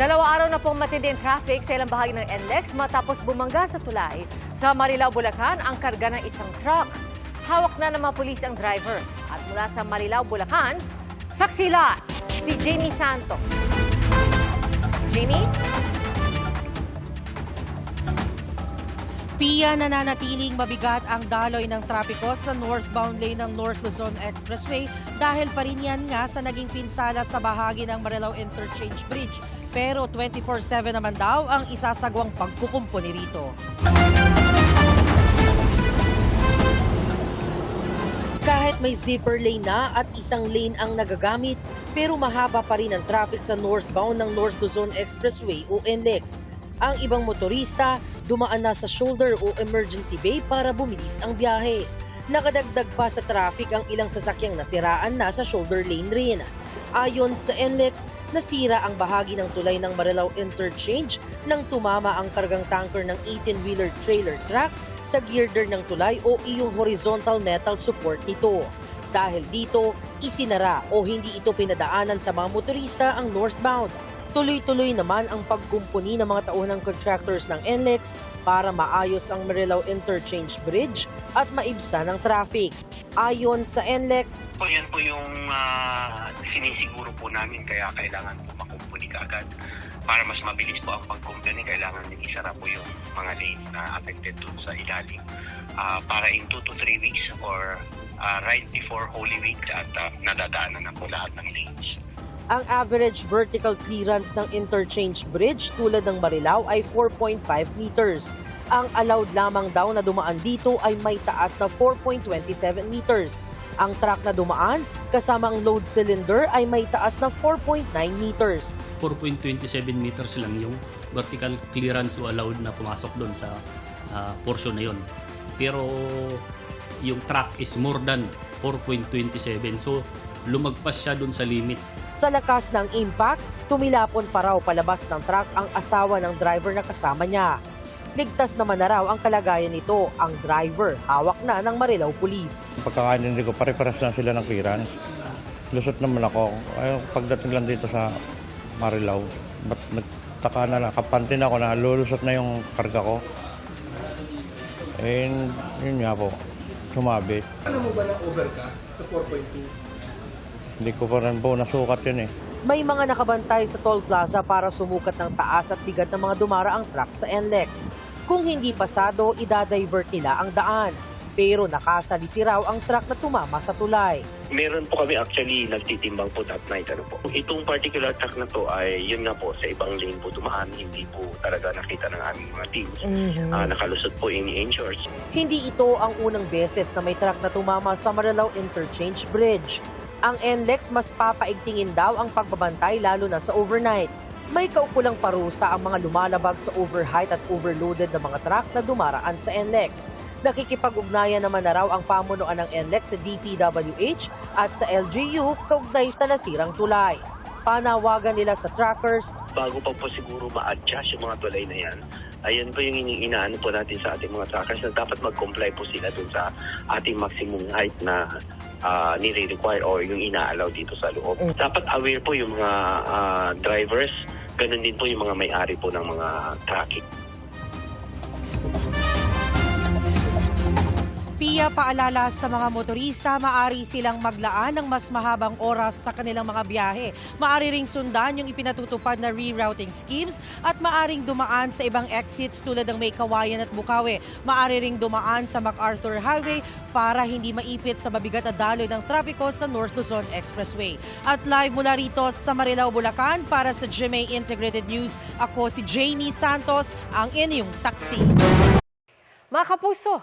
Dalawa araw na pong matinding traffic sa ilang bahagi ng NLEX matapos bumangga sa tulay. Sa Marilao, Bulacan, ang karga ng isang truck. Hawak na ng mga pulis ang driver. At mula sa Marilao, Bulacan, saksila si Jamie Santos. Jamie? Pia nananatiling mabigat ang daloy ng trapiko sa northbound lane ng North Luzon Expressway dahil pa rin yan nga sa naging pinsala sa bahagi ng Marilao Interchange Bridge. Pero 24-7 naman daw ang isasagwang pagkukumpuni rito. Kahit may zipper lane na at isang lane ang nagagamit, pero mahaba pa rin ang traffic sa northbound ng North Luzon Expressway o NLEX. Ang ibang motorista dumaan na sa shoulder o emergency bay para bumilis ang biyahe. Nakadagdag pa sa traffic ang ilang sasakyang nasiraan na sa shoulder lane rin. Ayon sa NLEX, nasira ang bahagi ng tulay ng Marilao Interchange nang tumama ang kargang tanker ng 18-wheeler trailer truck sa girder ng tulay o iyong horizontal metal support nito. Dahil dito, isinara o hindi ito pinadaanan sa mga motorista ang northbound. Tuloy-tuloy naman ang pagkumpuni ng mga taunang contractors ng NLEX para maayos ang Marilao Interchange Bridge at maibsan ang traffic. Ayon sa NLEX, po yan po yung ah, sinisiguro po namin kaya kailangan po makumpuni agad para mas mabilis po ang pagkumpuni kailangan din isara po yung mga lanes na affected dun sa ilalim Ah, para in 2 to 3 weeks or ah, right before Holy Week at ah, nadadaanan na po lahat ng lanes. Ang average vertical clearance ng interchange bridge tulad ng Marilao ay 4.5 meters. Ang allowed lamang daw na dumaan dito ay may taas na 4.27 meters. Ang truck na dumaan kasama ang load cylinder ay may taas na 4.9 meters. 4.27 meters lang yung vertical clearance o allowed na pumasok doon sa ah, portion na yon. Pero yung truck is more than 4.27. So lumagpas siya doon sa limit. Sa lakas ng impact, tumilapon pa raw palabas ng truck ang asawa ng driver na kasama niya. Ligtas naman na raw ang kalagayan nito. Ang driver, hawak na ng Marilao Police. Pagkakaintindi ko, pare-paras lang sila ng clearance. Lusot naman ako. Ay, pagdating lang dito sa Marilao, ba't nagtaka na lang, kapantin ako na lulusot na yung karga ko. Eh, yun nga po, sumabi. Alam mo ba na over ka sa 4.2? Hindi ko pa rin po nasukat yun eh. May mga nakabantay sa toll plaza para sumukat ng taas at bigat ng mga dumaraang truck sa NLEX. Kung hindi pasado, idadivert nila ang daan. Pero nakasalisi raw ang truck na tumama sa tulay. Meron po kami actually nagtitimbang po that night. Ano po. Itong particular truck na to ay yun nga po sa ibang lane po dumaan. Hindi po talaga nakita ng aming mga teams. Ah, nakalusot po any injured. Hindi ito ang unang beses na may truck na tumama sa Marilao Interchange Bridge. Ang NLEX mas papaigtingin daw ang pagbabantay lalo na sa overnight. May kaukulang parusa ang mga lumalabag sa overheight at overloaded na mga truck na dumaraan sa NLEX. Nakikipag-ugnayan naman na raw ang pamunuan ng NLEX sa DPWH at sa LGU kaugnay sa nasirang tulay. Panawagan nila sa truckers, bago pa po siguro ma-adjust yung mga tulay na yan, ayun po yung inaano po natin sa ating mga trackers na dapat mag-comply po sila dun sa ating maximum height na uh, nire-require or yung ina-allow dito sa loob. Mm. Dapat aware po yung mga ah, drivers, ganun din po yung mga may-ari po ng mga tracking. Pia paalala sa mga motorista, maari silang maglaan ng mas mahabang oras sa kanilang mga biyahe. Maari ring sundan yung ipinatutupad na rerouting schemes at maaring dumaan sa ibang exits tulad ng May Kawayan at Bukawi. Maari ring dumaan sa MacArthur Highway para hindi maipit sa mabigat na daloy ng trapiko sa North Luzon Expressway. At live mula rito sa Marilao, Bulacan para sa GMA Integrated News, ako si Jamie Santos, ang inyong saksi. Mga kapuso,